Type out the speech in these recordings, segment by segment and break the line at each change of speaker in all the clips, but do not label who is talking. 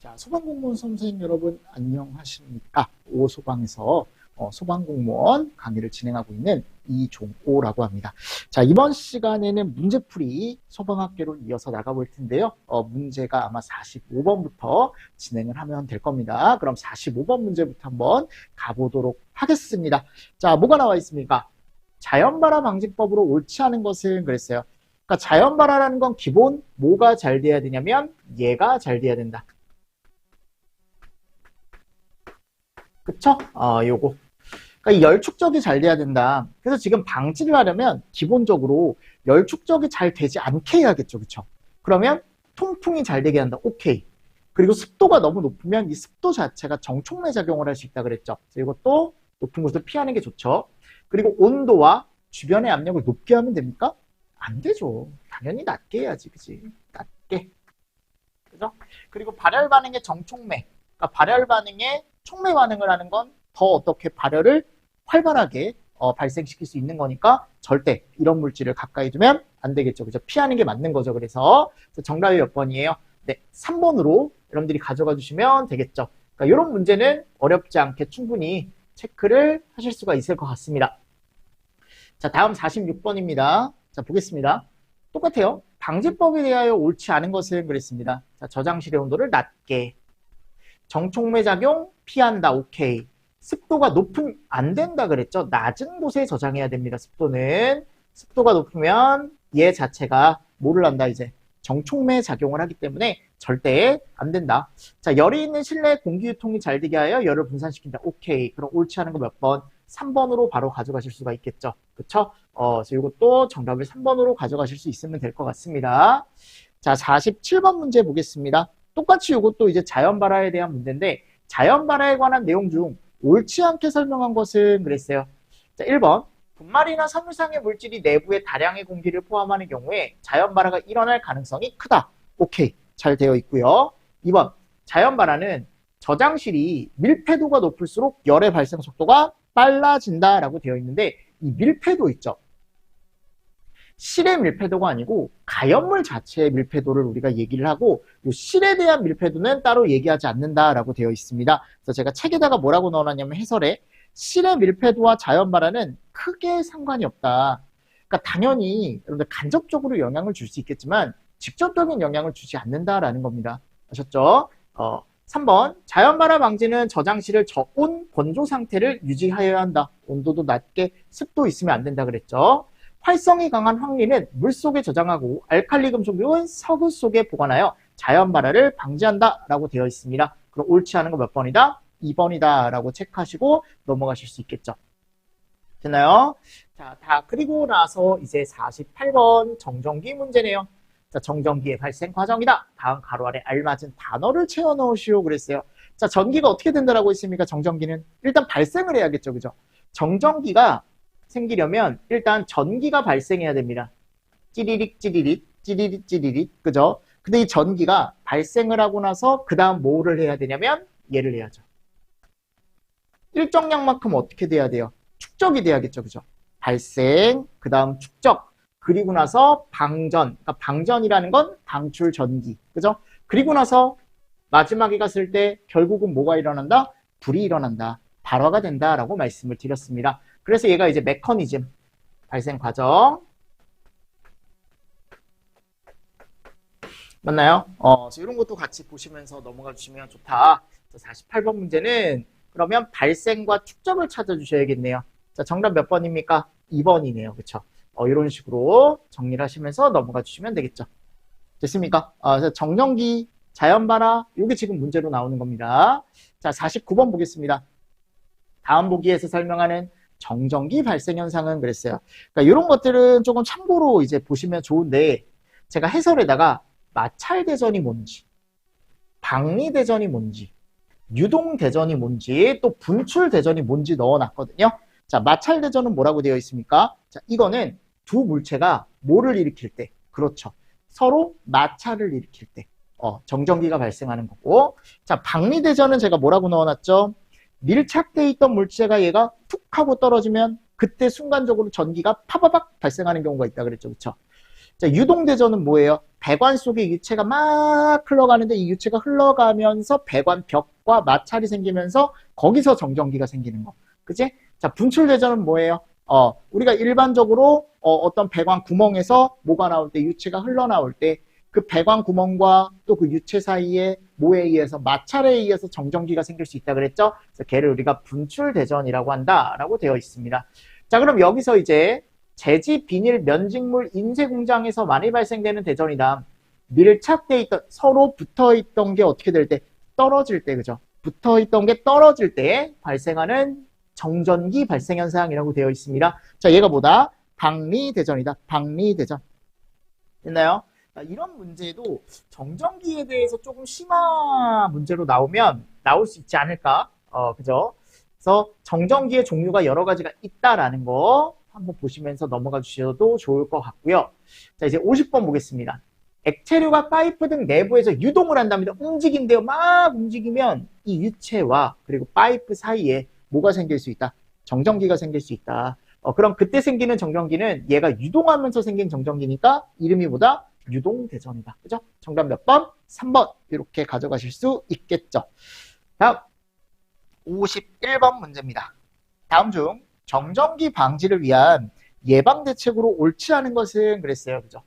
자, 소방공무원 선생님 여러분 안녕하십니까? 오소방에서 어, 소방공무원 강의를 진행하고 있는 이종호라고 합니다. 자, 이번 시간에는 문제풀이 소방학교로 이어서 나가볼 텐데요. 어, 문제가 아마 45번부터 진행을 하면 될 겁니다. 그럼 45번 문제부터 한번 가보도록 하겠습니다. 자, 뭐가 나와 있습니까? 자연발화 방지법으로 옳지 않은 것은 그랬어요. 그러니까 자연발화라는 건 기본 뭐가 잘 돼야 되냐면 얘가 잘 돼야 된다. 그쵸? 어, 요거. 그러니까 열 축적이 잘 돼야 된다. 그래서 지금 방지를 하려면 기본적으로 열 축적이 잘 되지 않게 해야겠죠. 그쵸? 그러면 통풍이 잘 되게 한다. 오케이. 그리고 습도가 너무 높으면 이 습도 자체가 정촉매 작용을 할 수 있다 그랬죠. 그래서 이것도 높은 곳을 피하는 게 좋죠. 그리고 온도와 주변의 압력을 높게 하면 됩니까? 안 되죠. 당연히 낮게 해야지. 그지? 낮게. 그죠? 그리고 발열 반응의 정촉매. 그러니까 발열 반응의 촉매 반응을 하는 건 더 어떻게 발열을 활발하게 어, 발생시킬 수 있는 거니까 절대 이런 물질을 가까이 두면 안 되겠죠. 그죠? 피하는 게 맞는 거죠. 그래서 정답이 몇 번이에요? 네, 3번으로 여러분들이 가져가 주시면 되겠죠. 그러니까 이런 문제는 어렵지 않게 충분히 체크를 하실 수가 있을 것 같습니다. 자, 다음 46번입니다. 자, 보겠습니다. 똑같아요. 방지법에 대하여 옳지 않은 것은 그랬습니다. 자, 저장실의 온도를 낮게. 정촉매 작용 피한다. 오케이. 습도가 높으면 안 된다 그랬죠. 낮은 곳에 저장해야 됩니다. 습도는. 습도가 높으면 얘 자체가 뭐를 한다 이제 정촉매 작용을 하기 때문에 절대 안 된다. 자, 열이 있는 실내 공기 유통이 잘 되게 하여 열을 분산시킨다. 오케이. 그럼 옳지 않은 거 몇 번? 3번으로 바로 가져가실 수가 있겠죠. 그쵸? 어, 이것도 정답을 3번으로 가져가실 수 있으면 될 것 같습니다. 자, 47번 문제 보겠습니다. 똑같이 이것도 이제 자연 발화에 대한 문제인데, 자연 발화에 관한 내용 중 옳지 않게 설명한 것은 그랬어요. 자, 1번. 분말이나 섬유상의 물질이 내부에 다량의 공기를 포함하는 경우에 자연 발화가 일어날 가능성이 크다. 오케이. 잘 되어 있고요. 2번. 자연 발화는 저장실이 밀폐도가 높을수록 열의 발생 속도가 빨라진다라고 되어 있는데 이 밀폐도 있죠. 실의 밀폐도가 아니고 가연물 자체의 밀폐도를 우리가 얘기를 하고 이 실에 대한 밀폐도는 따로 얘기하지 않는다라고 되어 있습니다. 그래서 제가 책에다가 뭐라고 넣어놨냐면 해설에 실의 밀폐도와 자연발화는 크게 상관이 없다. 그러니까 당연히 여러분들 간접적으로 영향을 줄 수 있겠지만 직접적인 영향을 주지 않는다라는 겁니다. 아셨죠? 어, 3번 자연발화 방지는 저장실을 저온 건조 상태를 유지하여야 한다. 온도도 낮게 습도 있으면 안 된다 그랬죠. 활성이 강한 황리는 물속에 저장하고 알칼리 금속은 석유 속에 보관하여 자연 발화를 방지한다 라고 되어 있습니다. 그럼 옳지 않은 거 몇 번이다? 2번이다 라고 체크하시고 넘어가실 수 있겠죠. 됐나요? 자, 다 그리고 나서 이제 48번 정전기 문제네요. 자, 정전기의 발생 과정이다. 다음 가로 아래 알맞은 단어를 채워 넣으시오 그랬어요. 자, 전기가 어떻게 된다라고 했습니까? 정전기는 일단 발생을 해야겠죠. 그죠? 정전기가 생기려면 일단 전기가 발생해야 됩니다. 찌리릭 찌리릭 찌리릭 찌리릭 그죠? 근데 이 전기가 발생을 하고 나서 그 다음 뭐를 해야 되냐면 얘를 해야죠. 일정량만큼 어떻게 돼야 돼요? 축적이 돼야겠죠. 그죠? 발생, 그 다음 축적, 그리고 나서 방전. 그러니까 방전이라는 건 방출 전기. 그죠? 그리고 나서 마지막에 갔을 때 결국은 뭐가 일어난다? 불이 일어난다. 발화가 된다라고 말씀을 드렸습니다. 그래서 얘가 이제 메커니즘, 발생 과정. 맞나요? 어, 이런 것도 같이 보시면서 넘어가 주시면 좋다. 48번 문제는 그러면 발생과 축적을 찾아주셔야겠네요. 자, 정답 몇 번입니까? 2번이네요. 그쵸? 어, 이런 식으로 정리를 하시면서 넘어가 주시면 되겠죠. 됐습니까? 어, 정전기, 자연발화, 이게 지금 문제로 나오는 겁니다. 자, 49번 보겠습니다. 다음 보기에서 설명하는 정전기 발생 현상은 그랬어요. 그러니까 이런 것들은 조금 참고로 이제 보시면 좋은데 제가 해설에다가 마찰 대전이 뭔지, 방리 대전이 뭔지, 유동 대전이 뭔지, 또 분출 대전이 뭔지 넣어놨거든요. 자, 마찰 대전은 뭐라고 되어 있습니까? 자, 이거는 두 물체가 뭐를 일으킬 때, 그렇죠. 서로 마찰을 일으킬 때, 어, 정전기가 발생하는 거고. 자, 방리 대전은 제가 뭐라고 넣어놨죠? 밀착돼 있던 물체가 얘가 툭 하고 떨어지면 그때 순간적으로 전기가 파바박 발생하는 경우가 있다 그랬죠. 그쵸? 자, 유동대전은 뭐예요? 배관 속에 유체가 막 흘러가는데 이 유체가 흘러가면서 배관 벽과 마찰이 생기면서 거기서 정전기가 생기는 거. 그지? 자, 분출대전은 뭐예요? 어, 우리가 일반적으로 어, 떤 배관 구멍에서 뭐가 나올 때 유체가 흘러나올 때 그 배관 구멍과 또 그 유체 사이에 뭐에 의해서 마찰에 의해서 정전기가 생길 수 있다 그랬죠? 그래서 걔를 우리가 분출 대전이라고 한다라고 되어 있습니다. 자, 그럼 여기서 이제 재지, 비닐, 면직물, 인쇄 공장에서 많이 발생되는 대전이다. 밀착돼 있던 서로 붙어 있던 게 어떻게 될 때 떨어질 때 그죠? 붙어 있던 게 떨어질 때 발생하는 정전기 발생 현상이라고 되어 있습니다. 자, 얘가 뭐다? 박리 대전이다. 박리 대전. 됐나요? 자, 이런 문제도 정전기에 대해서 조금 심한 문제로 나오면 나올 수 있지 않을까? 어, 그죠? 그래서 정전기의 종류가 여러 가지가 있다라는 거 한번 보시면서 넘어가 주셔도 좋을 것 같고요. 자, 이제 50번 보겠습니다. 액체류가 파이프 등 내부에서 유동을 한답니다. 움직인대요. 막 움직이면 이 유체와 그리고 파이프 사이에 뭐가 생길 수 있다? 정전기가 생길 수 있다. 어, 그럼 그때 생기는 정전기는 얘가 유동하면서 생긴 정전기니까 이름이 뭐다? 유동대전이다. 그죠? 정답 몇 번? 3번. 이렇게 가져가실 수 있겠죠. 다음 51번 문제입니다. 다음 중 정전기 방지를 위한 예방 대책으로 옳지 않은 것은 그랬어요. 그죠?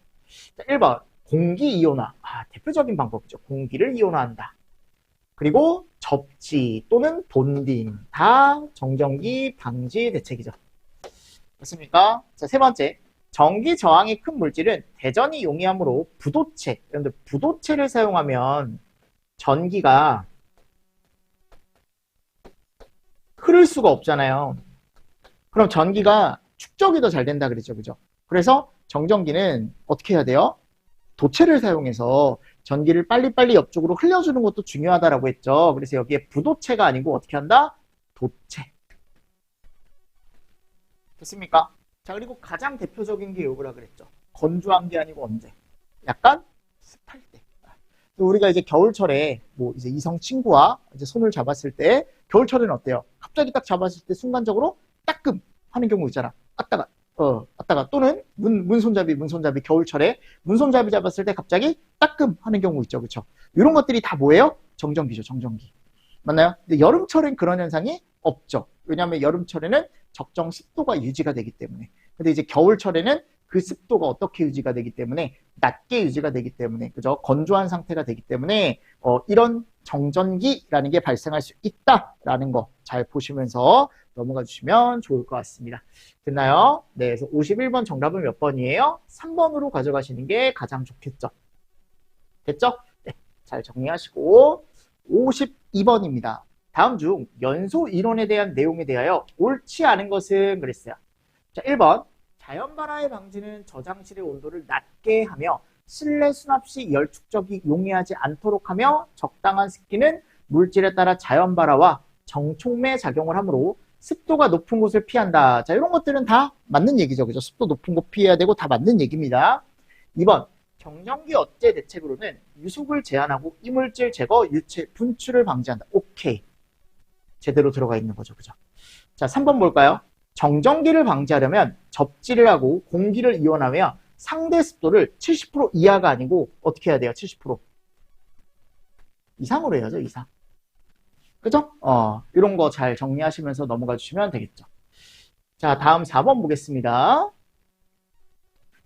자, 1번 공기 이온화. 아, 대표적인 방법이죠. 공기를 이온화한다. 그리고 접지 또는 본딩 다 정전기 방지 대책이죠. 맞습니까? 자, 세 번째. 전기 저항이 큰 물질은 대전이 용이하므로 부도체, 그런데 부도체를 사용하면 전기가 흐를 수가 없잖아요. 그럼 전기가 축적이 더 잘 된다 그랬죠. 그죠? 그래서 정전기는 어떻게 해야 돼요? 도체를 사용해서 전기를 빨리빨리 옆쪽으로 흘려주는 것도 중요하다라고 했죠. 그래서 여기에 부도체가 아니고 어떻게 한다? 도체. 됐습니까? 자, 그리고 가장 대표적인 게 요거라 그랬죠. 건조한 게 아니고 언제? 약간 습할 때. 우리가 이제 겨울철에 뭐 이제 이성 친구와 이제 손을 잡았을 때 겨울철에는 어때요? 갑자기 딱 잡았을 때 순간적으로 따끔 하는 경우 있잖아. 아따가 어, 아따가 또는 문, 문손잡이, 문손잡이 겨울철에 문손잡이 잡았을 때 갑자기 따끔 하는 경우 있죠. 그렇죠? 이런 것들이 다 뭐예요? 정전기죠. 정전기. 맞나요? 근데 여름철엔 그런 현상이 없죠. 왜냐하면 여름철에는 적정 습도가 유지가 되기 때문에. 근데 이제 겨울철에는 그 습도가 어떻게 유지가 되기 때문에 낮게 유지가 되기 때문에 그죠 건조한 상태가 되기 때문에 어, 이런 정전기라는 게 발생할 수 있다라는 거 잘 보시면서 넘어가 주시면 좋을 것 같습니다. 됐나요? 네, 그래서 51번 정답은 몇 번이에요? 3번으로 가져가시는 게 가장 좋겠죠. 됐죠? 네, 잘 정리하시고 52번입니다. 다음 중 연소 이론에 대한 내용에 대하여 옳지 않은 것은 그랬어요. 자, 1번 자연 발화의 방지는 저장실의 온도를 낮게 하며 실내 수납 시 열 축적이 용이하지 않도록 하며 적당한 습기는 물질에 따라 자연 발화와 정촉매 작용을 하므로 습도가 높은 곳을 피한다. 자, 이런 것들은 다 맞는 얘기죠. 그죠? 습도 높은 곳 피해야 되고 다 맞는 얘기입니다. 2번. 경정기 어째 대책으로는 유속을 제한하고 이물질 제거, 유체, 분출을 방지한다. 오케이. 제대로 들어가 있는 거죠. 그죠? 자, 3번 볼까요? 정전기를 방지하려면 접지를 하고 공기를 이온하며 상대 습도를 70% 이하가 아니고 어떻게 해야 돼요? 70% 이상으로 해야죠. 이상. 그죠? 어, 이런 거 잘 정리하시면서 넘어가 주시면 되겠죠. 자, 다음 4번 보겠습니다.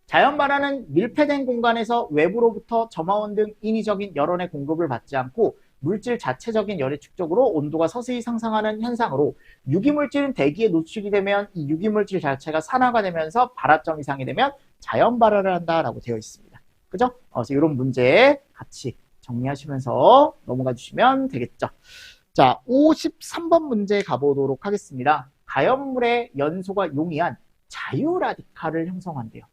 자연 발화는 밀폐된 공간에서 외부로부터 점화원 등 인위적인 열원의 공급을 받지 않고 물질 자체적인 열의 축적으로 온도가 서서히 상승하는 현상으로 유기물질은 대기에 노출이 되면 이 유기물질 자체가 산화가 되면서 발화점 이상이 되면 자연 발화를 한다라고 되어 있습니다. 그죠? 어, 그래서 이런 문제 같이 정리하시면서 넘어가 주시면 되겠죠. 자, 53번 문제 가보도록 하겠습니다. 가연물의 연소가 용이한 자유라디칼을 형성한대요.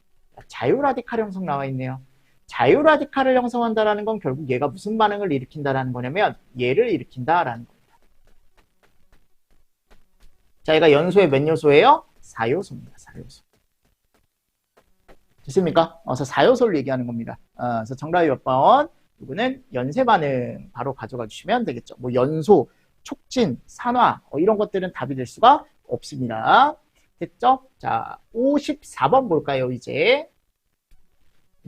자유라디칼 형성 나와 있네요. 자유라디칼을 형성한다라는 건 결국 얘가 무슨 반응을 일으킨다라는 거냐면 얘를 일으킨다라는 겁니다. 자, 얘가 연소의 몇 요소예요? 4요소입니다. 4요소. 됐습니까? 그래서 4요소를 얘기하는 겁니다. 어, 그래서 정답이 몇 번? 이거는 연쇄 반응 바로 가져가 주시면 되겠죠. 뭐 연소, 촉진, 산화 어, 이런 것들은 답이 될 수가 없습니다. 됐죠? 자, 54번 볼까요, 이제?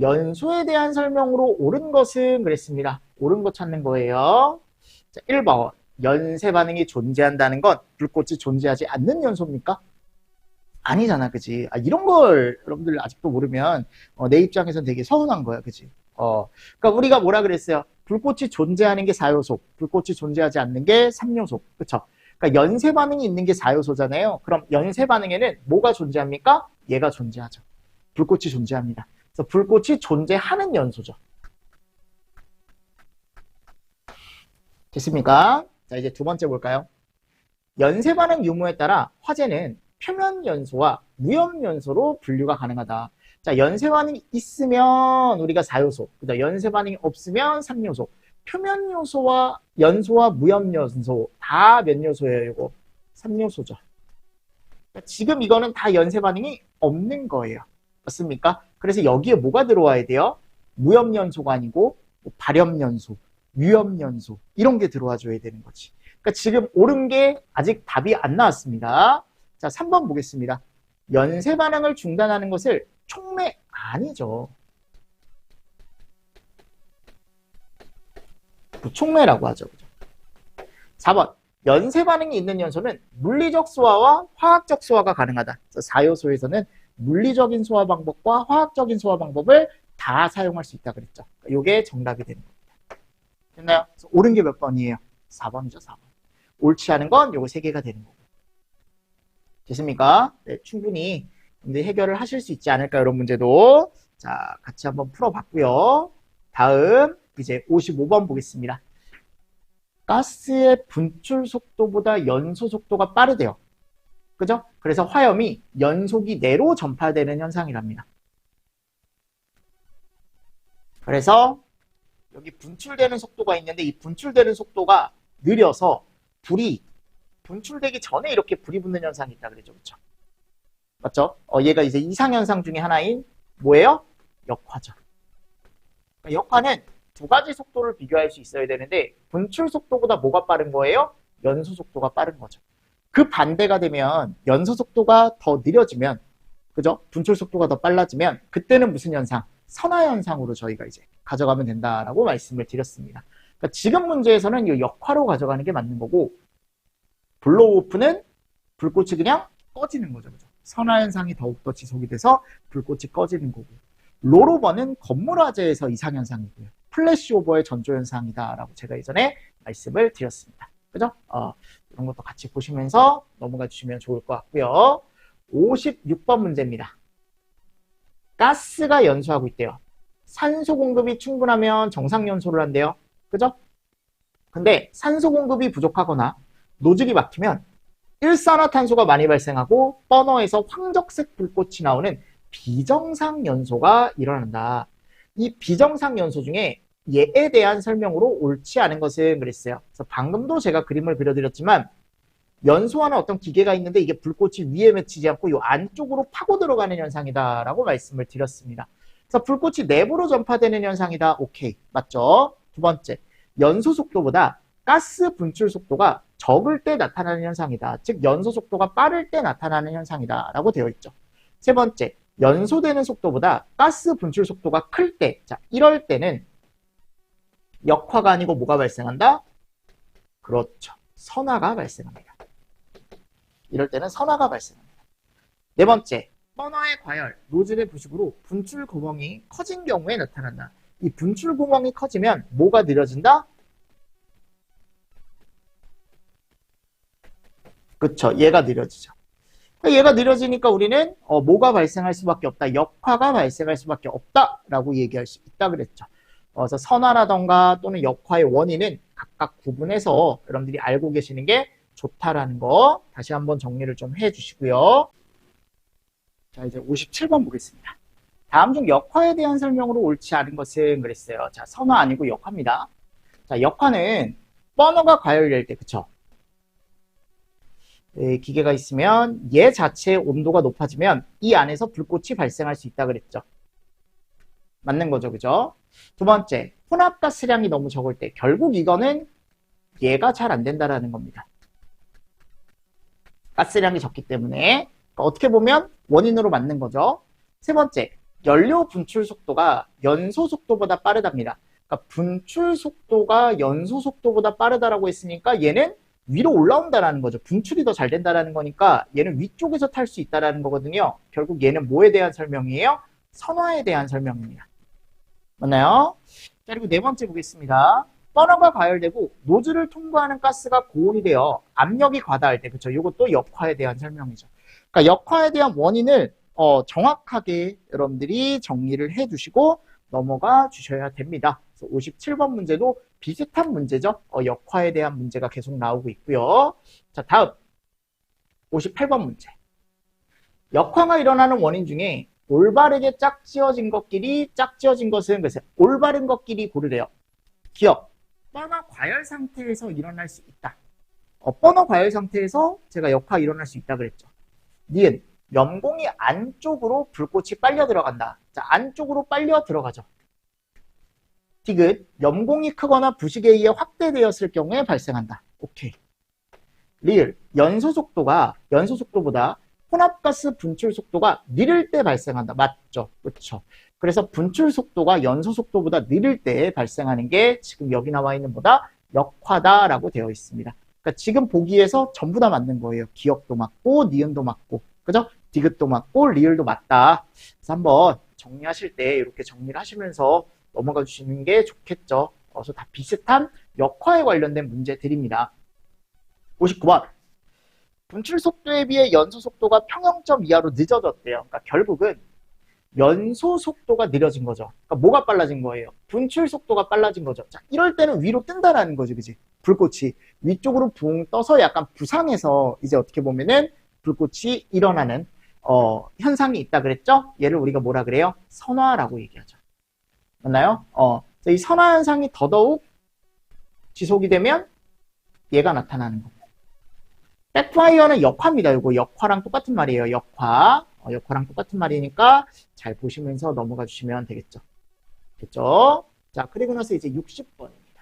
연소에 대한 설명으로 옳은 것은 그랬습니다. 옳은 거 찾는 거예요. 자, 1번. 연쇄 반응이 존재한다는 건 불꽃이 존재하지 않는 연소입니까? 아니잖아, 그지? 아, 이런 걸 여러분들 아직도 모르면 어, 내 입장에선 되게 서운한 거야, 그지? 어, 그러니까 우리가 뭐라 그랬어요? 불꽃이 존재하는 게 4요소, 불꽃이 존재하지 않는 게 3요소, 그쵸? 그러니까 연쇄 반응이 있는 게 4요소잖아요. 그럼 연쇄 반응에는 뭐가 존재합니까? 얘가 존재하죠. 불꽃이 존재합니다. 그래서 불꽃이 존재하는 연소죠. 됐습니까? 자, 이제 두 번째 볼까요? 연쇄 반응 유무에 따라 화재는 표면 연소와 무염 연소로 분류가 가능하다. 자, 연쇄 반응이 있으면 우리가 4요소, 그다음 연쇄 반응이 없으면 3요소. 표면 요소와 연소와 무염 연소 다 몇 요소예요, 이거? 3요소죠. 지금 이거는 다 연쇄 반응이 없는 거예요. 맞습니까? 그래서 여기에 뭐가 들어와야 돼요? 무염 연소가 아니고 뭐 발염 연소, 위험 연소 이런 게 들어와 줘야 되는 거지. 그러니까 지금 옳은 게 아직 답이 안 나왔습니다. 자, 3번 보겠습니다. 연쇄 반응을 중단하는 것을 촉매 아니죠. 부촉매라고 하죠. 그죠? 4번. 연쇄 반응이 있는 연소는 물리적 소화와 화학적 소화가 가능하다. 4요소에서는 물리적인 소화 방법과 화학적인 소화 방법을 다 사용할 수 있다 그랬죠. 이게 정답이 되는 겁니다. 됐나요? 옳은 게 몇 번이에요? 4번이죠, 4번. 옳지 않은 건 요거 3개가 되는 거고. 됐습니까? 네, 충분히 해결을 하실 수 있지 않을까, 이런 문제도. 자, 같이 한번 풀어봤고요. 다음, 이제 55번 보겠습니다. 가스의 분출 속도보다 연소 속도가 빠르대요. 그죠? 그래서 화염이 연속이 내로 전파되는 현상이랍니다. 그래서 여기 분출되는 속도가 있는데 이 분출되는 속도가 느려서 불이 분출되기 전에 이렇게 불이 붙는 현상이 있다 그랬죠. 그렇죠? 맞죠? 어, 얘가 이제 이상현상 중에 하나인 뭐예요? 역화죠. 그러니까 역화는 두 가지 속도를 비교할 수 있어야 되는데 분출 속도보다 뭐가 빠른 거예요? 연소 속도가 빠른 거죠. 그 반대가 되면 연소 속도가 더 느려지면 그죠? 분출 속도가 더 빨라지면 그때는 무슨 현상? 선화 현상으로 저희가 이제 가져가면 된다라고 말씀을 드렸습니다. 그러니까 지금 문제에서는 이 역화로 가져가는 게 맞는 거고 블로우오프는 불꽃이 그냥 꺼지는 거죠. 그죠? 선화 현상이 더욱더 지속이 돼서 불꽃이 꺼지는 거고 로로버는 건물 화재에서 이상 현상이고요. 플래시 오버의 전조 현상이다라고 제가 예전에 말씀을 드렸습니다. 그죠? 어, 이런 것도 같이 보시면서 넘어가 주시면 좋을 것 같고요. 56번 문제입니다. 가스가 연소하고 있대요. 산소 공급이 충분하면 정상 연소를 한대요. 그죠? 근데 산소 공급이 부족하거나 노즐이 막히면 일산화탄소가 많이 발생하고 버너에서 황적색 불꽃이 나오는 비정상 연소가 일어난다. 이 비정상 연소 중에 얘에 대한 설명으로 옳지 않은 것은 그랬어요. 그래서 방금도 제가 그림을 그려드렸지만 연소하는 어떤 기계가 있는데 이게 불꽃이 위에 맺히지 않고 이 안쪽으로 파고 들어가는 현상이다라고 말씀을 드렸습니다. 그래서 불꽃이 내부로 전파되는 현상이다. 오케이. 맞죠? 두 번째. 연소 속도보다 가스 분출 속도가 적을 때 나타나는 현상이다. 즉 연소 속도가 빠를 때 나타나는 현상이다. 라고 되어 있죠. 세 번째. 연소되는 속도보다 가스 분출 속도가 클 때, 자, 이럴 때는 역화가 아니고 뭐가 발생한다? 그렇죠. 선화가 발생합니다. 이럴 때는 선화가 발생합니다. 네 번째, 버너의 과열, 노즐의 부식으로 분출 구멍이 커진 경우에 나타난다. 이 분출 구멍이 커지면 뭐가 느려진다? 그쵸. 얘가 느려지죠. 그러니까 얘가 느려지니까 우리는 어, 뭐가 발생할 수밖에 없다. 역화가 발생할 수밖에 없다라고 얘기할 수 있다 그랬죠. 그래서 선화라던가 또는 역화의 원인은 각각 구분해서 여러분들이 알고 계시는 게 좋다라는 거 다시 한번 정리를 좀 해주시고요. 자 이제 57번 보겠습니다. 다음 중 역화에 대한 설명으로 옳지 않은 것은 그랬어요. 자 선화 아니고 역화입니다. 자 역화는 버너가 과열될 때 그쵸? 네, 기계가 있으면 얘 자체의 온도가 높아지면 이 안에서 불꽃이 발생할 수 있다 그랬죠. 맞는 거죠, 그죠? 두 번째, 혼합가스량이 너무 적을 때 결국 이거는 얘가 잘 안 된다라는 겁니다. 가스량이 적기 때문에 그러니까 어떻게 보면 원인으로 맞는 거죠. 세 번째, 연료 분출 속도가 연소 속도보다 빠르답니다. 그러니까 분출 속도가 연소 속도보다 빠르다라고 했으니까 얘는 위로 올라온다라는 거죠. 분출이 더 잘 된다라는 거니까 얘는 위쪽에서 탈 수 있다라는 거거든요. 결국 얘는 뭐에 대한 설명이에요? 선화에 대한 설명입니다. 맞나요? 자, 그리고 네 번째 보겠습니다. 버너가 가열되고 노즐을 통과하는 가스가 고온이 되어 압력이 과다할 때, 그쵸? 이것도 역화에 대한 설명이죠. 그러니까 역화에 대한 원인을 어, 정확하게 여러분들이 정리를 해 주시고 넘어가 주셔야 됩니다. 그래서 57번 문제도 비슷한 문제죠. 어, 역화에 대한 문제가 계속 나오고 있고요. 자, 다음 58번 문제. 역화가 일어나는 원인 중에 올바르게 짝지어진 것끼리 짝지어진 것은 올바른 것끼리 고르래요. 기억. 뻔어 과열 상태에서 일어날 수 있다. 어, 뻔어 과열 상태에서 제가 역화 일어날 수 있다 그랬죠. 니은 염공이 안쪽으로 불꽃이 빨려 들어간다. 자, 안쪽으로 빨려 들어가죠. 디귿 염공이 크거나 부식에 의해 확대되었을 경우에 발생한다. 오케이. 리을 연소 속도가 연소 속도보다 혼합가스 분출 속도가 느릴 때 발생한다. 맞죠? 그렇죠. 그래서 분출 속도가 연소 속도보다 느릴 때 발생하는 게 지금 여기 나와 있는 보다 역화다라고 되어 있습니다. 그러니까 지금 보기에서 전부 다 맞는 거예요. 기억도 맞고 니은도 맞고 그죠? 디귿도 맞고 리을도 맞다. 그래서 한번 정리하실 때 이렇게 정리를 하시면서 넘어가 주시는 게 좋겠죠. 그래서 다 비슷한 역화에 관련된 문제들입니다. 59번. 분출 속도에 비해 연소 속도가 평형점 이하로 늦어졌대요. 그러니까 결국은 연소 속도가 느려진 거죠. 그러니까 뭐가 빨라진 거예요? 분출 속도가 빨라진 거죠. 자, 이럴 때는 위로 뜬다라는 거죠. 그지? 불꽃이 위쪽으로 붕 떠서 약간 부상해서 이제 어떻게 보면은 불꽃이 일어나는 어, 현상이 있다 그랬죠? 얘를 우리가 뭐라 그래요? 선화라고 얘기하죠. 맞나요? 어, 이 선화 현상이 더더욱 지속이 되면 얘가 나타나는 겁니다. 백파이어는 역화입니다. 이거 역화랑 똑같은 말이에요. 역화. 어, 역화랑 똑같은 말이니까 잘 보시면서 넘어가 주시면 되겠죠. 됐죠? 자, 그리고 나서 이제 60번입니다.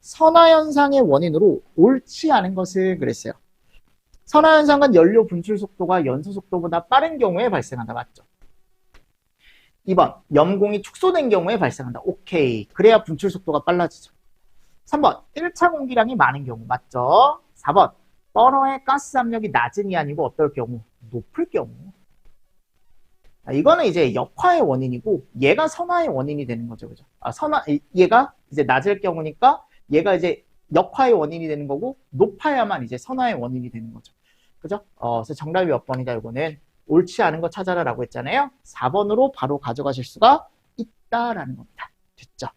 선화 현상의 원인으로 옳지 않은 것을 그랬어요. 선화 현상은 연료 분출 속도가 연소 속도보다 빠른 경우에 발생한다. 맞죠? 2번, 염공이 축소된 경우에 발생한다. 오케이. 그래야 분출 속도가 빨라지죠. 3번, 1차 공기량이 많은 경우. 맞죠? 4번, 버너의 가스 압력이 낮은이 아니고 어떨 경우? 높을 경우. 아, 이거는 이제 역화의 원인이고 얘가 선화의 원인이 되는 거죠. 그죠? 아, 선화, 얘가 이제 낮을 경우니까 얘가 이제 역화의 원인이 되는 거고 높아야만 이제 선화의 원인이 되는 거죠. 그죠? 어, 그래서 정답이 몇 번이다 이거는 옳지 않은 거 찾아라라고 했잖아요. 4번으로 바로 가져가실 수가 있다라는 겁니다. 됐죠?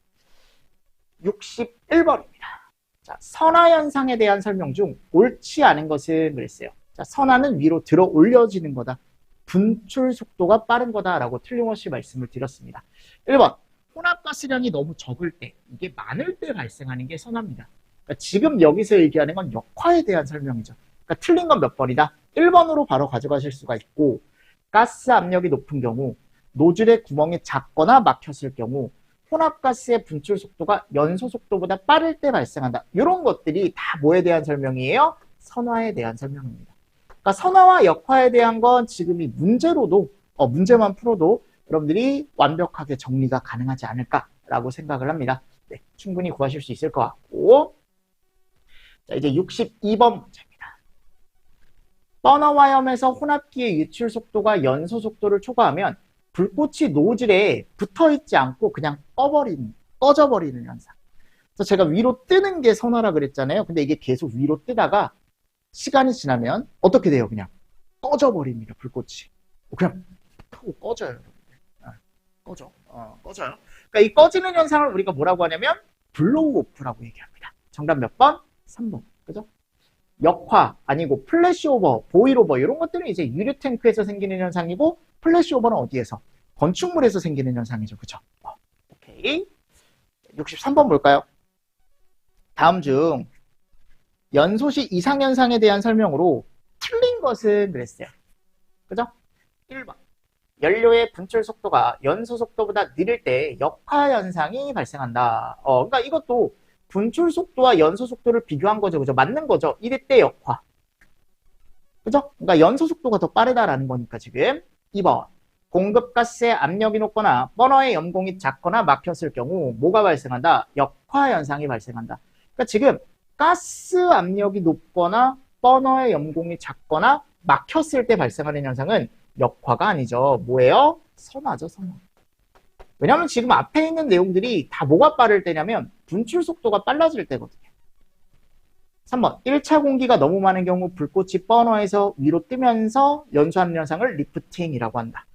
61번입니다. 자, 선화 현상에 대한 설명 중 옳지 않은 것은 그랬어요. 자, 선화는 위로 들어 올려지는 거다. 분출 속도가 빠른 거다라고 틀림없이 말씀을 드렸습니다. 1번. 혼합가스량이 너무 적을 때, 이게 많을 때 발생하는 게 선화입니다. 그러니까 지금 여기서 얘기하는 건 역화에 대한 설명이죠. 그러니까 틀린 건 몇 번이다? 1번으로 바로 가져가실 수가 있고, 가스 압력이 높은 경우, 노즐의 구멍이 작거나 막혔을 경우, 혼합가스의 분출 속도가 연소 속도보다 빠를 때 발생한다. 이런 것들이 다 뭐에 대한 설명이에요? 선화에 대한 설명입니다. 그러니까 선화와 역화에 대한 건 지금 이 문제로도 어, 문제만 풀어도 여러분들이 완벽하게 정리가 가능하지 않을까라고 생각을 합니다. 네, 충분히 구하실 수 있을 것 같고 자 이제 62번 문제입니다. 버너 와이엄에서 혼합기의 유출 속도가 연소 속도를 초과하면 불꽃이 노즐에 붙어 있지 않고 그냥 꺼버리는, 꺼져버리는 현상. 그래서 제가 위로 뜨는 게 선화라 그랬잖아요. 근데 이게 계속 위로 뜨다가 시간이 지나면 어떻게 돼요? 그냥 꺼져버립니다. 불꽃이. 그냥 하고 꺼져요. 아, 꺼져. 어, 꺼져요. 그러니까 이 꺼지는 현상을 우리가 뭐라고 하냐면 블로우 오프라고 얘기합니다. 정답 몇 번? 3번. 그죠? 역화 아니고 플래시 오버, 보일 오버 이런 것들은 이제 유류 탱크에서 생기는 현상이고 플래시 오버는 어디에서? 건축물에서 생기는 현상이죠. 그죠? 어, 오케이. 63번 볼까요? 다음 중 연소시 이상현상에 대한 설명으로 틀린 것은 그랬어요. 그죠? 1번. 연료의 분출 속도가 연소 속도보다 느릴 때 역화 현상이 발생한다. 어, 그러니까 이것도 분출 속도와 연소 속도를 비교한 거죠. 그죠? 맞는 거죠. 이럴 때 역화. 그죠? 그러니까 연소 속도가 더 빠르다라는 거니까 지금 2번. 공급 가스의 압력이 높거나 버너의 염공이 작거나 막혔을 경우 뭐가 발생한다? 역화 현상이 발생한다. 그러니까 지금 가스 압력이 높거나 버너의 염공이 작거나 막혔을 때 발생하는 현상은 역화가 아니죠. 뭐예요? 선화죠, 선화. 왜냐하면 지금 앞에 있는 내용들이 다 뭐가 빠를 때냐면 분출 속도가 빨라질 때거든요. 3번 1차 공기가 너무 많은 경우 불꽃이 버너에서 위로 뜨면서 연소하는 현상을 리프팅이라고 한다.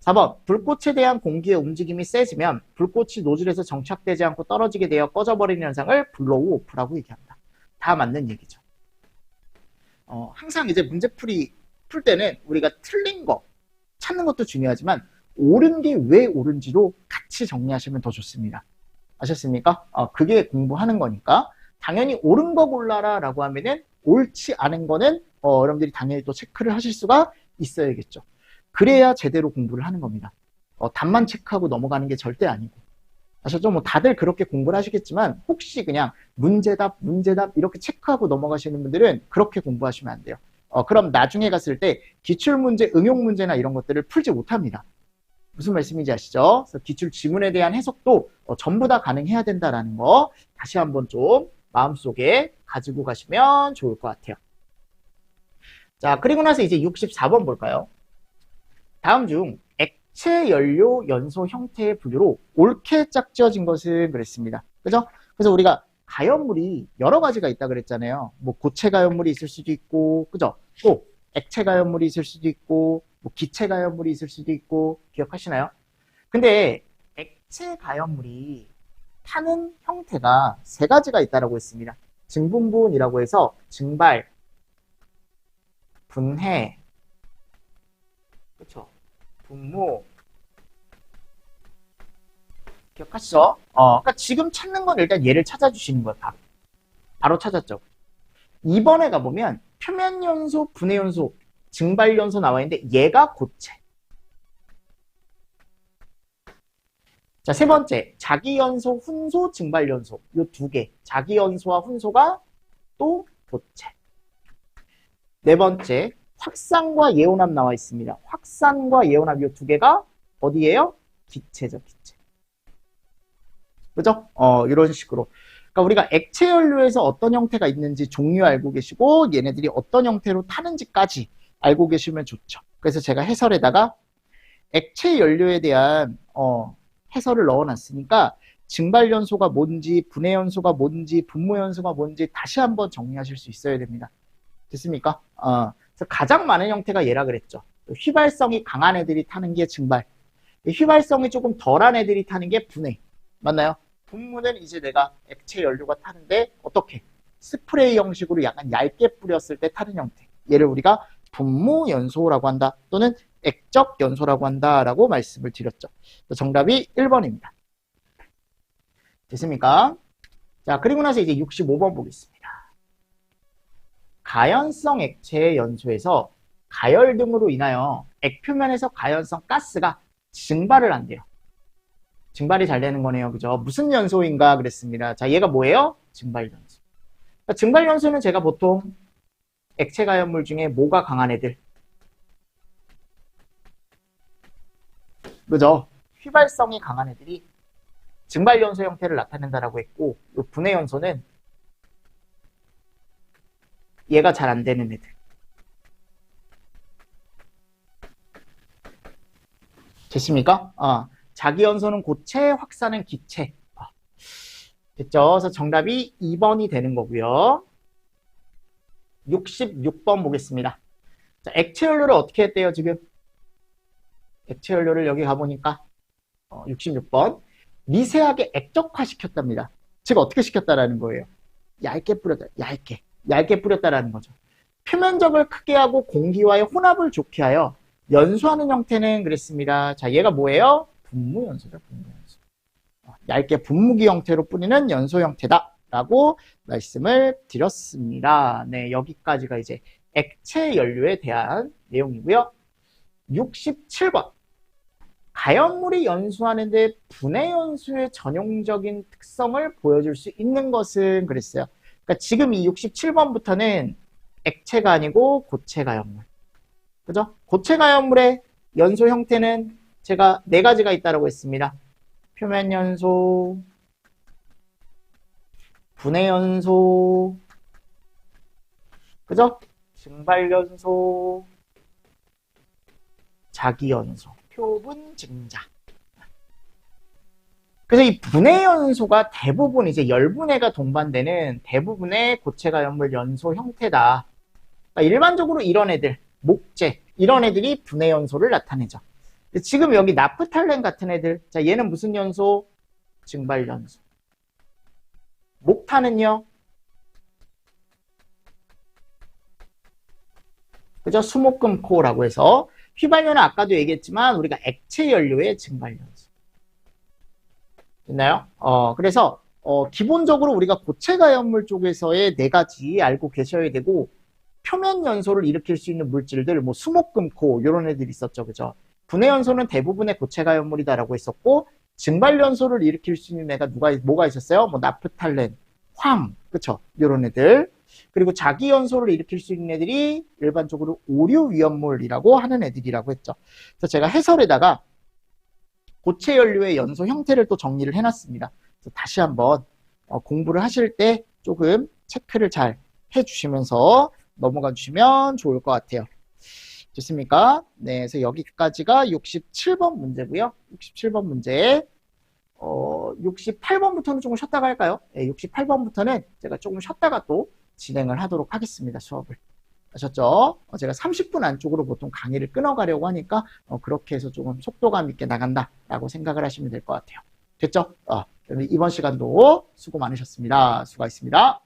4번 불꽃에 대한 공기의 움직임이 세지면 불꽃이 노즐에서 정착되지 않고 떨어지게 되어 꺼져버리는 현상을 블로우 오프라고 얘기한다. 다 맞는 얘기죠. 어, 항상 이제 문제풀이 풀 때는 우리가 틀린 거 찾는 것도 중요하지만 옳은 게 왜 옳은지로 같이 정리하시면 더 좋습니다. 아셨습니까? 어, 그게 공부하는 거니까 당연히 옳은 거 골라라 라고 하면은 옳지 않은 거는 어, 여러분들이 당연히 또 체크를 하실 수가 있어야겠죠. 그래야 제대로 공부를 하는 겁니다. 어, 답만 체크하고 넘어가는 게 절대 아니고. 아셨죠? 뭐 다들 그렇게 공부를 하시겠지만 혹시 그냥 문제답, 문제답 이렇게 체크하고 넘어가시는 분들은 그렇게 공부하시면 안 돼요. 어, 그럼 나중에 갔을 때 기출문제, 응용문제나 이런 것들을 풀지 못합니다. 무슨 말씀인지 아시죠? 기출 지문에 대한 해석도 어, 전부 다 가능해야 된다라는 거 다시 한번 좀 마음속에 가지고 가시면 좋을 것 같아요. 자, 그리고 나서 이제 64번 볼까요? 다음 중 액체 연료 연소 형태의 분류로 옳게 짝지어진 것은 그랬습니다. 그죠? 그래서 우리가 가연물이 여러 가지가 있다 그랬잖아요. 뭐 고체 가연물이 있을 수도 있고, 그죠? 또 액체 가연물이 있을 수도 있고, 뭐 기체 가연물이 있을 수도 있고, 기억하시나요? 근데 액체 가연물이 타는 형태가 세 가지가 있다라고 했습니다. 증분분이라고 해서 증발, 분해, 그렇죠? 분무 기억하시죠? 어, 그러니까 지금 찾는 건 일단 얘를 찾아주시는 거예요. 바로, 찾았죠. 2번에 가보면 표면 연소, 분해 연소, 증발 연소 나와 있는데 얘가 고체. 자, 세 번째, 자기연소, 훈소, 증발연소. 이 두 개. 자기연소와 훈소가 또 고체. 네 번째, 확산과 예온합 나와 있습니다. 확산과 예온합 이두 개가 어디예요? 기체죠, 기체. 그죠? 어, 이런 식으로. 그러니까 우리가 액체 연료에서 어떤 형태가 있는지 종류 알고 계시고 얘네들이 어떤 형태로 타는지까지 알고 계시면 좋죠. 그래서 제가 해설에다가 액체 연료에 대한 어, 해설을 넣어놨으니까 증발 연소가 뭔지, 분해 연소가 뭔지, 분모 연소가 뭔지 다시 한번 정리하실 수 있어야 됩니다. 됐습니까? 어, 그래서 가장 많은 형태가 얘라 그랬죠. 휘발성이 강한 애들이 타는 게 증발. 휘발성이 조금 덜한 애들이 타는 게 분해. 맞나요? 분무는 이제 내가 액체 연료가 타는데 어떻게? 스프레이 형식으로 약간 얇게 뿌렸을 때 타는 형태. 얘를 우리가 분무 연소라고 한다. 또는 액적 연소라고 한다라고 말씀을 드렸죠. 정답이 1번입니다. 됐습니까? 자, 그리고 나서 이제 65번 보겠습니다. 가연성 액체의 연소에서 가열 등으로 인하여 액 표면에서 가연성 가스가 증발을 한대요. 증발이 잘 되는 거네요. 그죠? 무슨 연소인가 그랬습니다. 자, 얘가 뭐예요? 증발 연소. 그러니까 증발 연소는 제가 보통 액체 가연물 중에 뭐가 강한 애들? 그죠? 휘발성이 강한 애들이 증발 연소 형태를 나타낸다라고 했고, 이 분해 연소는 얘가 잘 안 되는 애들. 됐습니까? 어, 자기 연소는 고체, 확산은 기체. 어, 됐죠? 그래서 정답이 2번이 되는 거고요. 66번 보겠습니다. 자, 액체 연료를 어떻게 했대요, 지금? 액체 연료를 여기 가보니까 어, 66번 미세하게 액적화 시켰답니다. 즉 어떻게 시켰다라는 거예요? 얇게 뿌렸다. 얇게. 얇게 뿌렸다라는 거죠. 표면적을 크게 하고 공기와의 혼합을 좋게 하여 연소하는 형태는 그랬습니다. 자, 얘가 뭐예요? 분무 연소다, 분무 연소. 어, 얇게 분무기 형태로 뿌리는 연소 형태다. 라고 말씀을 드렸습니다. 네, 여기까지가 이제 액체 연료에 대한 내용이고요. 67번. 가연물이 연소하는 데 분해 연소의 전형적인 특성을 보여줄 수 있는 것은 그랬어요. 그러니까 지금 이 67번부터는 액체가 아니고 고체 가연물. 그죠? 고체 가연물의 연소 형태는 제가 네 가지가 있다고 했습니다. 표면 연소, 분해 연소, 그죠? 증발 연소, 자기 연소, 표분 증자. 그래서 이 분해 연소가 대부분 이제 열분해가 동반되는 대부분의 고체 가연물 연소 형태다. 그러니까 일반적으로 이런 애들, 목재, 이런 애들이 분해 연소를 나타내죠. 지금 여기 나프탈렌 같은 애들, 자, 얘는 무슨 연소? 증발 연소. 목탄은요? 그죠? 수목금코라고 해서 휘발유는 아까도 얘기했지만 우리가 액체 연료의 증발 연소. 됐나요? 어, 그래서 어, 기본적으로 우리가 고체 가연물 쪽에서의 네 가지 알고 계셔야 되고 표면 연소를 일으킬 수 있는 물질들, 뭐 수목금코 이런 애들이 있었죠, 그죠? 분해 연소는 대부분의 고체 가연물이다라고 했었고 증발 연소를 일으킬 수 있는 애가 누가 뭐가 있었어요? 뭐 나프탈렌, 황, 그쵸? 이런 애들. 그리고 자기 연소를 일으킬 수 있는 애들이 일반적으로 오류 위험물이라고 하는 애들이라고 했죠. 그래서 제가 해설에다가 고체 연료의 연소 형태를 또 정리를 해놨습니다. 그래서 다시 한번 어, 공부를 하실 때 조금 체크를 잘 해주시면서 넘어가 주시면 좋을 것 같아요. 좋습니까? 네, 그래서 여기까지가 67번 문제고요. 67번 문제. 어, 68번부터는 조금 쉬었다가 할까요? 네, 68번부터는 제가 조금 쉬었다가 또 진행을 하도록 하겠습니다. 수업을. 아셨죠? 어, 제가 30분 안쪽으로 보통 강의를 끊어가려고 하니까 어, 그렇게 해서 조금 속도감 있게 나간다라고 생각을 하시면 될 것 같아요. 됐죠? 어, 이번 시간도 수고 많으셨습니다. 수고하셨습니다.